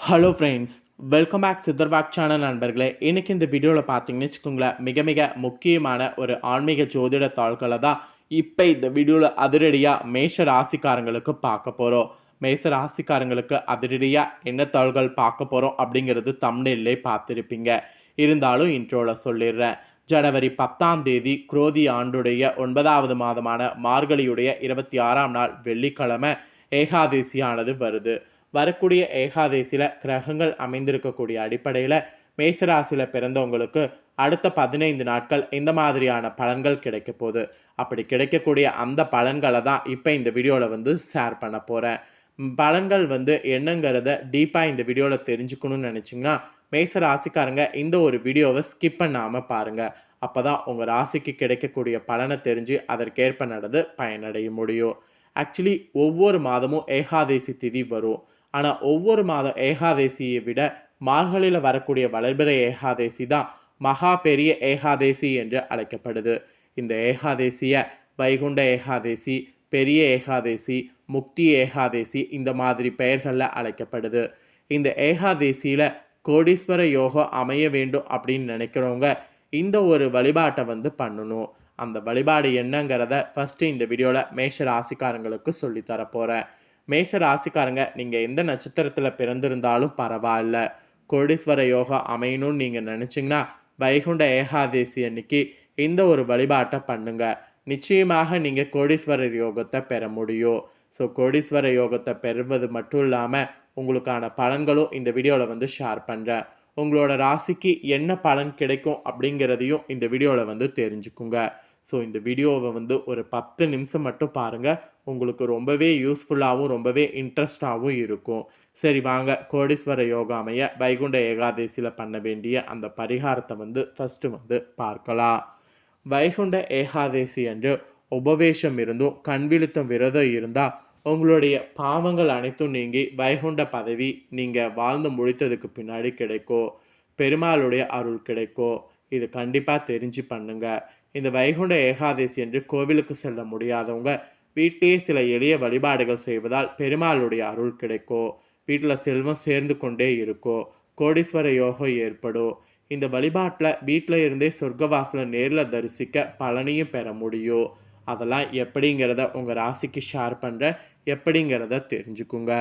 Hello friends welcome back Sitharbag channel நண்பர்களே. இன்றைக்கி இந்த வீடியோவில் பார்த்தீங்கன்னு வச்சுக்கோங்களேன் மிக மிக முக்கியமான ஒரு ஆன்மீக ஜோதிட தாள்களை தான் இப்போ இந்த வீடியோவில் அதிரடியாக மேஷ ராசிக்காரங்களுக்கு பார்க்க போகிறோம் மேச ராசிக்காரங்களுக்கு அதிரடியாக என்ன தாள்கள் பார்க்க போகிறோம் அப்படிங்கிறது தமிழிலே பார்த்துருப்பீங்க. இருந்தாலும் இன்ட்ரோவில் சொல்லிடுறேன். ஜனவரி பத்தாம் தேதி குரோதி ஆண்டுடைய ஒன்பதாவது மாதமான மார்கழியுடைய இருபத்தி ஆறாம் நாள் வெள்ளிக்கிழமை ஏகாதேசியானது வருது. வரக்கூடிய ஏகாதேசியில் கிரகங்கள் அமைந்திருக்கக்கூடிய அடிப்படையில் மேசராசியில் பிறந்தவங்களுக்கு அடுத்த பதினைந்து நாட்கள் இந்த மாதிரியான பலன்கள் கிடைக்க போகுது. அப்படி கிடைக்கக்கூடிய அந்த பலன்களை தான் இப்போ இந்த வீடியோவில் வந்து ஷேர் பண்ண போகிறேன் பலன்கள் வந்து என்னங்கிறத டீப்பாக இந்த வீடியோவில் தெரிஞ்சுக்கணும்னு நினச்சிங்கன்னா மேச ராசிக்காரங்க இந்த ஒரு வீடியோவை ஸ்கிப் பண்ணாமல் பாருங்கள் அப்போ தான் உங்கள் ராசிக்கு கிடைக்கக்கூடிய பலனை தெரிஞ்சு அதற்கேற்ப நடந்து பயனடைய முடியும். ஆக்சுவலி ஒவ்வொரு மாதமும் ஏகாதேசி திதி வரும். ஆனால் ஒவ்வொரு மாதம் ஏகாதேசியை விட மார்கழியில் வரக்கூடிய வளர்பிறை ஏகாதேசி தான் மகா பெரிய ஏகாதேசி என்று அழைக்கப்படுது. இந்த ஏகாதேசியை வைகுண்ட ஏகாதேசி பெரிய ஏகாதேசி முக்தி ஏகாதேசி இந்த மாதிரி பெயர்களில் அழைக்கப்படுது. இந்த ஏகாதேசியில் கோடீஸ்வர யோகம் அமைய வேண்டும் அப்படின்னு நினைக்கிறவங்க இந்த ஒரு வழிபாட்டை வந்து பண்ணணும். அந்த வழிபாடு என்னங்கிறத ஃபஸ்ட்டு இந்த வீடியோவில் மேஷ ராசிக்காரங்களுக்கு சொல்லி தரப்போகிறேன் மேஷ ராசிக்காரங்க நீங்கள் எந்த நட்சத்திரத்தில் பிறந்திருந்தாலும் பரவாயில்ல. கோடீஸ்வர யோகா அமையணும்னு நீங்கள் நினச்சிங்கன்னா வைகுண்ட ஏகாதேசி அன்னைக்கு இந்த ஒரு வழிபாட்டை பண்ணுங்க. நிச்சயமாக நீங்கள் கோடீஸ்வரர் யோகத்தை பெற முடியும். ஸோ கோடீஸ்வர யோகத்தை பெறுவது மட்டும் இல்லாமல் உங்களுக்கான பலன்களும் இந்த வீடியோவில் வந்து ஷேர் பண்ணுறேன் உங்களோட ராசிக்கு என்ன பலன் கிடைக்கும் அப்படிங்கிறதையும் இந்த வீடியோவில் வந்து தெரிஞ்சுக்குங்க. ஸோ இந்த வீடியோவை வந்து ஒரு பத்து நிமிஷம் மட்டும் பாருங்கள் உங்களுக்கு ரொம்பவே யூஸ்ஃபுல்லாகவும் ரொம்பவே இன்ட்ரெஸ்டாகவும் இருக்கும். சரி வாங்க. கோடீஸ்வர யோகாமைய வைகுண்ட ஏகாதசியில் பண்ண வேண்டிய அந்த பரிகாரத்தை வந்து ஃபஸ்ட்டு வந்து பார்க்கலாம். வைகுண்ட ஏகாதசி என்று உபவேஷம் இருந்தும் கண்விழுத்தம் விரதம் இருந்தால் உங்களுடைய பாவங்கள் அனைத்தும் நீங்கி வைகுண்ட பதவி நீங்கள் வாழ்ந்து முடித்ததுக்கு பின்னாடி கிடைக்கும். பெருமாளுடைய அருள் கிடைக்கும். இது கண்டிப்பாக தெரிஞ்சு பண்ணுங்க. இந்த வைகுண்ட ஏகாதசி என்று கோவிலுக்கு செல்ல முடியாதவங்க வீட்டிலே சில எளிய வழிபாடுகள் செய்வதால் பெருமாளுடைய அருள் கிடைக்கும் வீட்டில் செல்வம் சேர்ந்து கொண்டே இருக்கும் கோடீஸ்வர யோகம் ஏற்படும் இந்த வழிபாட்டில் வீட்டில் இருந்தே சொர்க்கவாசலை நேரில் தரிசிக்க பலனையும் பெற முடியும் அதெல்லாம் எப்படிங்கிறத உங்கள் ராசிக்கு ஷேர் பண்ணுற எப்படிங்கிறத தெரிஞ்சுக்குங்க.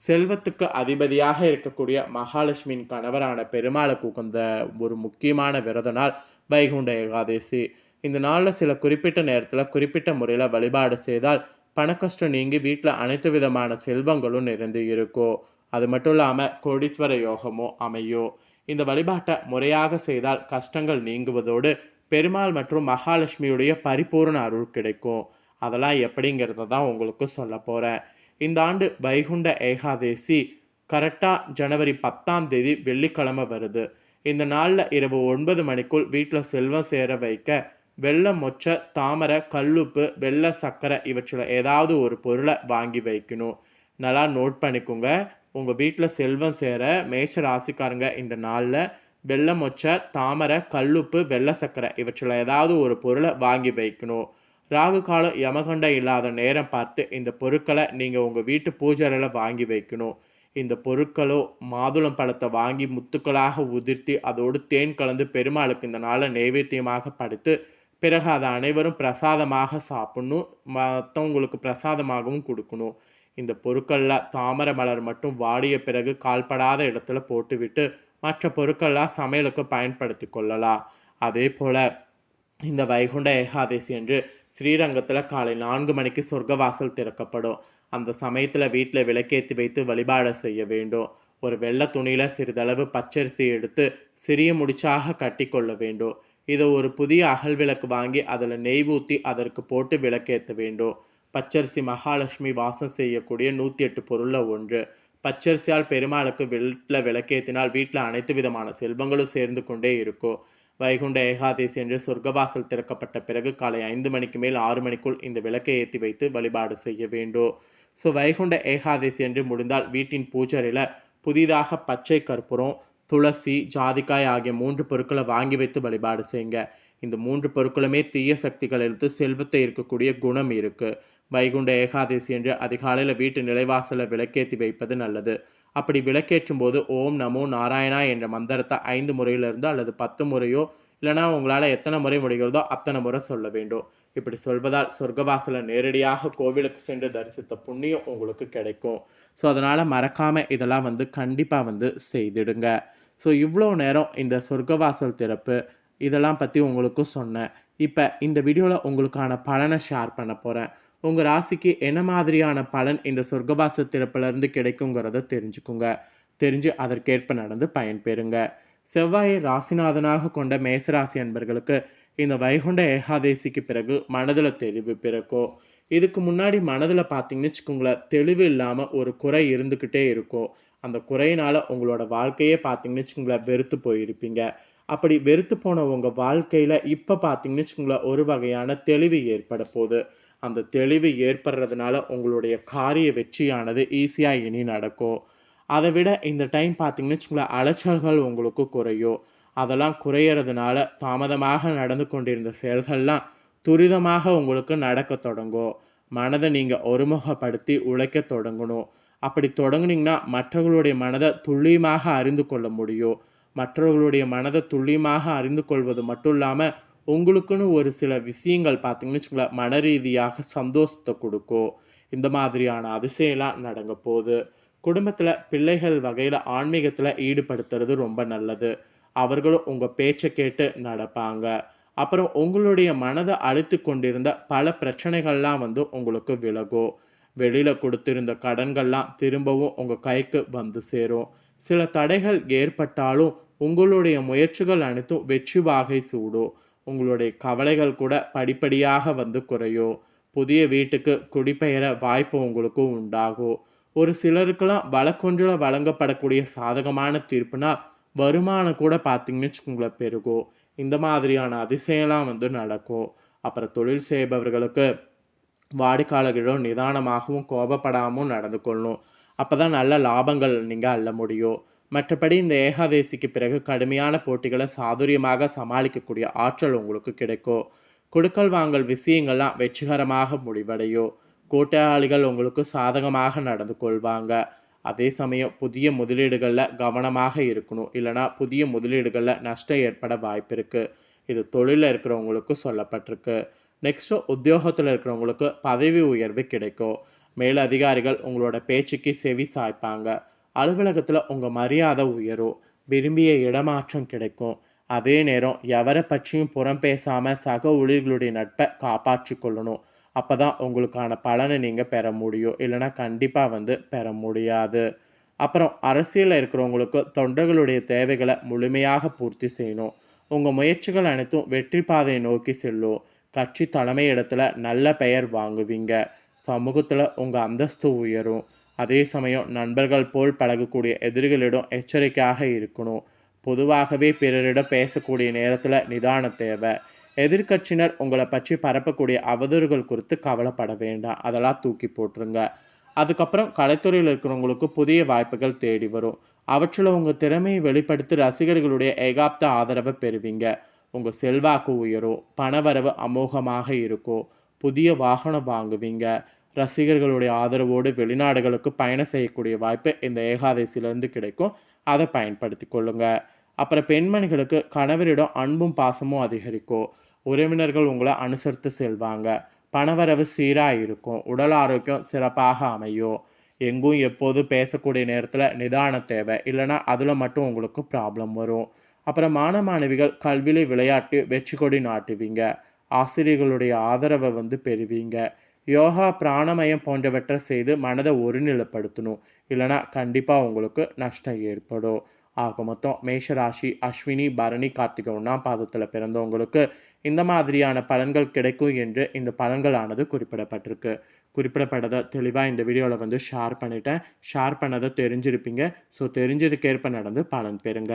செல்வத்துக்கு அதிபதியாக இருக்கக்கூடிய மகாலட்சுமியின் கணவரான பெருமாளுக்கு உகந்த ஒரு முக்கியமான விரத நாள் வைகுண்ட ஏகாதசி. இந்த நாளில் சில குறிப்பிட்ட நேரத்தில் குறிப்பிட்ட முறையில் வழிபாடு செய்தால் பணக்கஷ்டம் நீங்கி வீட்டில் அனைத்து விதமான செல்வங்களும் நிறைந்து இருக்கும் அது மட்டும் இல்லாமல் கோடீஸ்வர யோகமும் அமையும் இந்த வழிபாட்டை முறையாக செய்தால் கஷ்டங்கள் நீங்குவதோடு பெருமாள் மற்றும் மகாலட்சுமியுடைய பரிபூர்ண அருள் கிடைக்கும். அதெல்லாம் எப்படிங்கிறத தான் உங்களுக்கு சொல்ல போகிறேன் இந்த ஆண்டு வைகுண்ட ஏகாதேசி கரெக்டாக ஜனவரி பத்தாம் தேதி வெள்ளிக்கிழமை வருது. இந்த நாளில் இரவு ஒன்பது மணிக்குள் வீட்டில் செல்வம் சேர வைக்க வெள்ளை மொச்சை தாமரை கல்லுப்பு வெள்ளை சர்க்கரை இவற்றில் ஏதாவது ஒரு பொருளை வாங்கி வைக்கணும். நல்லா நோட் பண்ணிக்கோங்க. உங்கள் வீட்டில் செல்வம் சேர மேஷ ராசிக்காரங்க இந்த நாளில் வெள்ளை மொச்சை தாமரை கல்லுப்பு வெள்ளை சர்க்கரை இவற்றில் ஏதாவது ஒரு பொருளை வாங்கி வைக்கணும். ராகு காலம் யமகண்டம் இல்லாத நேரம் பார்த்து இந்த பொருட்களை நீங்கள் உங்கள் வீட்டு பூஜையில் வாங்கி வைக்கணும். இந்த பொருட்களோ மாதுளம் பழத்தை வாங்கி முத்துக்களாக உதிர்த்தி அதோடு தேன் கலந்து பெருமாளுக்கு இந்த நாளை நைவேத்தியமாக படைத்து பிறகு அதை அனைவரும் பிரசாதமாக சாப்பிடணும். மற்றவங்களுக்கு பிரசாதமாகவும் கொடுக்கணும். இந்த பொருட்களில் தாமரை மலர் மட்டும் வாடிய பிறகு கால்படாத இடத்துல போட்டுவிட்டு மற்ற பொருட்கள்லாம் சமையலுக்கு பயன்படுத்தி கொள்ளலாம். அதே போல் இந்த வைகுண்ட ஏகாதசி என்று ஸ்ரீரங்கத்தில் காலை நான்கு மணிக்கு சொர்க்கவாசல் திறக்கப்படும். அந்த சமயத்தில் வீட்டில் விளக்கேற்றி வைத்து வழிபாடு செய்ய வேண்டும். ஒரு வெள்ளை துணியில் சிறிதளவு பச்சரிசி எடுத்து சிறிய முடிச்சாக கட்டி கொள்ள வேண்டும். இதை ஒரு புதிய அகல் விளக்கு வாங்கி அதில் நெய் ஊற்றி அதற்கு போட்டு விளக்கேற்ற வேண்டும். பச்சரிசி மகாலட்சுமி வாசம் செய்யக்கூடிய நூற்றி எட்டு பொருளில் ஒன்று. பச்சரிசியால் பெருமாளுக்கு வீட்டில் விளக்கேற்றினால் வீட்டில் அனைத்து விதமான செல்வங்களும் சேர்ந்து கொண்டே இருக்கும். வைகுண்ட ஏகாதேசி என்று சொர்க்கவாசல் திறக்கப்பட்ட பிறகு காலை ஐந்து மணிக்கு மேல் ஆறு மணிக்குள் இந்த விளக்கை ஏற்றி வைத்து வழிபாடு செய்ய வேண்டும். ஸோ வைகுண்ட ஏகாதேசி என்று முடிந்தால் வீட்டின் பூஜையில் புதிதாக பச்சை கற்பூரம் துளசி ஜாதிக்காய் ஆகிய மூன்று பொருட்களை வாங்கி வைத்து வழிபாடு செய்யுங்க. இந்த மூன்று பொருட்களுமே தீய சக்திகள் எடுத்து செல்வத்தை இருக்கக்கூடிய குணம் இருக்குது வைகுண்ட ஏகாதசி என்று அதிகாலையில் வீட்டு நிலைவாசலை விளக்கேற்றி வைப்பது நல்லது. அப்படி விளக்கேற்றும் போது ஓம் நமோ நாராயணா என்ற மந்திரத்தை ஐந்து முறையிலிருந்து அல்லது பத்து முறையோ இல்லைனா உங்களால் எத்தனை முறை முடிகிறதோ அத்தனை முறை சொல்ல வேண்டும். இப்படி சொல்வதால் சொர்க்கவாசலை நேரடியாக கோவிலுக்கு சென்று தரிசித்த புண்ணியம் உங்களுக்கு கிடைக்கும். ஸோ அதனால் மறக்காமல் இதெல்லாம் வந்து கண்டிப்பாக வந்து செய்திடுங்க. ஸோ இவ்வளோ நேரம் இந்த சொர்க்கவாசல் திறப்பு இதெல்லாம் பற்றி உங்களுக்கும் சொன்னேன். இப்போ இந்த வீடியோவில் உங்களுக்கான பலனை ஷேர் பண்ண போகிறேன் உங்கள் ராசிக்கு என்ன மாதிரியான பலன் இந்த சொர்க்கவாசல் திறப்புலேருந்து கிடைக்குங்கிறத தெரிஞ்சுக்குங்க. தெரிஞ்சு அதற்கேற்ப நடந்து பயன்பெறுங்க. செவ்வாயை ராசிநாதனாக கொண்ட மேசராசி அன்பர்களுக்கு இந்த வைகுண்ட ஏகாதேசிக்கு பிறகு மனதில் தெளிவு பிறக்கும் இதுக்கு முன்னாடி மனதில் பார்த்தீங்கன்னு வச்சுக்கோங்களேன் தெளிவு இல்லாமல் ஒரு குறை இருந்துக்கிட்டே இருக்கும் அந்த குறையினால் உங்களோட வாழ்க்கையே பார்த்தீங்கன்னு வச்சுக்கோங்களேன் வெறுத்து போயிருப்பீங்க. அப்படி வெறுத்து போன உங்கள் வாழ்க்கையில் இப்போ பார்த்தீங்கன்னு வச்சுக்கோங்களேன் ஒரு வகையான தெளிவு ஏற்பட போகுது. அந்த தெளிவு ஏற்படுறதுனால உங்களுடைய காரிய வெற்றியானது ஈஸியாக இனி நடக்கும். அதை விட இந்த டைம் பார்த்தீங்கன்னு வச்சுக்கோங்களேன் அலைச்சல்கள் உங்களுக்கு குறையும். அதெல்லாம் குறையிறதுனால தாமதமாக நடந்து கொண்டிருந்த செயல்கள்லாம் துரிதமாக உங்களுக்கு நடக்க தொடங்கும். மனதை நீங்கள் ஒருமுகப்படுத்தி உழைக்க தொடங்கணும். அப்படி தொடங்குனீங்கன்னா மற்றவர்களுடைய மனதை துல்லியமாக அறிந்து கொள்ள முடியும். மற்றவர்களுடைய மனதை துல்லியமாக அறிந்து கொள்வது மட்டும் இல்லாமல் உங்களுக்குன்னு ஒரு சில விஷயங்கள் பார்த்தீங்கன்னு வச்சுக்கோங்களேன் மன ரீதியாக சந்தோஷத்தை கொடுக்கும். இந்த மாதிரியான அதிசயம்லாம் நடங்க போகுது. குடும்பத்தில் பிள்ளைகள் வகையில் ஆன்மீகத்தில் ஈடுபடுத்துறது ரொம்ப நல்லது. அவர்களும் உங்கள் பேச்சை கேட்டு நடப்பாங்க. அப்புறம் உங்களுடைய மனதை அழுத்து கொண்டிருந்த பல பிரச்சனைகள்லாம் வந்து உங்களுக்கு விலகும். வெளியில் கொடுத்திருந்த கடன்கள்லாம் திரும்பவும் உங்கள் கைக்கு வந்து சேரும். சில தடைகள் ஏற்பட்டாலும் உங்களுடைய முயற்சிகள் அனைத்தும் வெற்றி வாகை சூடும். உங்களுடைய கவலைகள் கூட படிப்படியாக வந்து குறையும். புதிய வீட்டுக்கு குடிபெயர வாய்ப்பு உங்களுக்கும் உண்டாகும். ஒரு சிலருக்கெல்லாம் வழக்கொன்றில் வழங்கப்படக்கூடிய சாதகமான தீர்ப்புனா வருமானம் கூட பார்த்தீங்கன்னு வச்சுக்கோங்களேன் பெருகும். இந்த மாதிரியான அதிசயம்லாம் வந்து நடக்கும். அப்புறம் தொழில் செய்பவர்களுக்கு வாடிக்கையாளர்களும் நிதானமாகவும் கோபப்படாமல் நடந்து கொள்ளணும். அப்போ தான் நல்ல லாபங்கள் நீங்கள் அள்ள முடியும். மற்றபடி இந்த ஏகாதேசிக்கு பிறகு கடுமையான போட்டிகளை சாதுரியமாக சமாளிக்கக்கூடிய ஆற்றல் உங்களுக்கு கிடைக்கும். கொடுக்கல் வாங்கல் விஷயங்கள்லாம் வெற்றிகரமாக முடிவடையும். கூட்டாளிகள் உங்களுக்கு சாதகமாக நடந்து கொள்வாங்க. அதே சமயம் புதிய முதலீடுகளில் கவனமாக இருக்கணும். இல்லைனா புதிய முதலீடுகளில் நஷ்டம் ஏற்பட வாய்ப்பு இருக்குது இது தொழிலில் இருக்கிறவங்களுக்கு சொல்லப்பட்டிருக்கு. நெக்ஸ்ட்டு உத்தியோகத்தில் இருக்கிறவங்களுக்கு பதவி உயர்வு கிடைக்கும். மேல் அதிகாரிகள் உங்களோட பேச்சுக்கு செவி சாய்ப்பாங்க. அலுவலகத்தில் உங்கள் மரியாதை உயரும். விரும்பிய இடமாற்றம் கிடைக்கும். அதே நேரம் எவரை பற்றியும் புறம் பேசாமல் சக ஊழியர்களுடைய நட்பை காப்பாற்றி கொள்ளணும். அப்போ தான் உங்களுக்கான பலனை நீங்கள் பெற முடியும். இல்லைனா கண்டிப்பாக வந்து பெற முடியாது. அப்புறம் அரசியலில் இருக்கிறவங்களுக்கு தொண்டர்களுடைய தேவைகளை முழுமையாக பூர்த்தி செய்யணும். உங்கள் முயற்சிகள் அனைத்தும் வெற்றி பாதையை நோக்கி செல்லும். கட்சி தலைமை இடத்துல நல்ல பெயர் வாங்குவீங்க. சமூகத்தில் உங்கள் அந்தஸ்து உயரும். அதே சமயம் நண்பர்கள் போல் பழகக்கூடிய எதிரிகளிடம் எச்சரிக்கையாக இருக்கணும். பொதுவாகவே பிறரிடம் பேசக்கூடிய நேரத்தில் நிதான தேவை. எதிர்கட்சியினர் உங்களை பற்றி பரப்பக்கூடிய அவதூறுகள் குறித்து கவலைப்பட வேண்டாம். அதெல்லாம் தூக்கி போட்டுருங்க. அதுக்கப்புறம் கலைத்துறையில் இருக்கிறவங்களுக்கு புதிய வாய்ப்புகள் தேடி வரும். அவற்றில் உங்கள் திறமையை வெளிப்படுத்தி ரசிகர்களுடைய ஏகாப்த ஆதரவை பெறுவீங்க. உங்கள் செல்வாக்கு உயரும் பணவரவு அமோகமாக இருக்கும். புதிய வாகனம் வாங்குவீங்க. ரசிகர்களுடைய ஆதரவோடு வெளிநாடுகளுக்கு பயணம் செய்யக்கூடிய வாய்ப்பு இந்த ஏகாதசியிலேருந்து கிடைக்கும். அதை பயன்படுத்தி கொள்ளுங்கள் அப்புறம் பெண்மணிகளுக்கு கணவரிடம் அன்பும் பாசமும் அதிகரிக்கும். உறவினர்கள் உங்களை அனுசரித்து செல்வாங்க. பணவரவு சீராக இருக்கும். உடல் ஆரோக்கியம் சிறப்பாக அமையும். எங்கும் எப்போது பேசக்கூடிய நேரத்தில் நிதான தேவை. இல்லைனா அதில் மட்டும் உங்களுக்கு ப்ராப்ளம் வரும். அப்புறம் மாணவ மாணவிகள் கல்வியிலே விளையாட்டு வெற்றி கொடி நாட்டுவீங்க. ஆசிரியர்களுடைய ஆதரவை வந்து பெறுவீங்க. யோகா பிராணமயம் போன்றவற்றை செய்து மனதை ஒருநிலைப்படுத்தணும். இல்லைனா கண்டிப்பாக உங்களுக்கு நஷ்டம் ஏற்படும். ஆக மொத்தம் மேஷராசி அஸ்வினி பரணி கார்த்திகை ஒன்றாம் பாதத்தில் பிறந்தவங்களுக்கு இந்த மாதிரியான பலன்கள் கிடைக்கும் என்று இந்த பலன்களானது குறிப்பிடப்பட்டிருக்கு. குறிப்பிடப்பட்டதை தெளிவாக இந்த வீடியோவில் வந்து ஷேர் பண்ணிட்டேன். ஷேர் பண்ணதை தெரிஞ்சிருப்பீங்க. ஸோ தெரிஞ்சதுக்கேற்ப நடந்து பலன் பெறுங்க.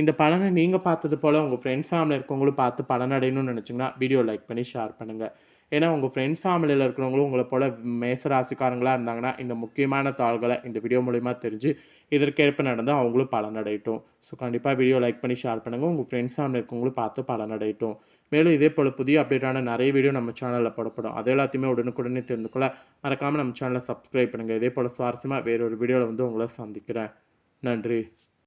இந்த பலனை நீங்கள் பார்த்தது போல் உங்கள் ஃப்ரெண்ட்ஸ் ஃபேமிலி இருக்கவங்களும் பார்த்து பலன் அடையணும்னு நினச்சிங்கன்னா வீடியோ லைக் பண்ணி ஷேர் பண்ணுங்கள் ஏன்னா உங்கள் ஃப்ரெண்ட்ஸ் ஃபேமிலியில் இருக்கிறவங்களும் உங்களை போல் மேசராசிக்காரங்களாக இருந்தாங்கன்னா இந்த முக்கியமான தாள்களை இந்த வீடியோ மூலிமா தெரிஞ்சு இதற்கேற்ப நடந்து அவங்களும் பலனடையட்டும். ஸோ கண்டிப்பாக வீடியோ லைக் பண்ணி ஷேர் பண்ணுங்கள் உங்கள் ஃப்ரெண்ட்ஸ் ஃபேமிலி இருக்கவங்களும் பார்த்து பலனடையட்டும். மேலும் இதே போல் புதிய அப்டேட்டான நிறைய வீடியோ நம்ம சேனலில் போடப்படும். அது எல்லாத்தையுமே உடனுக்குடனே தெரிந்து கொள்ள மறக்காமல் நம்ம சேனலை சப்ஸ்கிரைப் பண்ணுங்கள் இதே போல் சுவாரஸ்யமாக வேறொரு வீடியோவில் வந்து உங்களை சந்திக்கிறேன். நன்றி.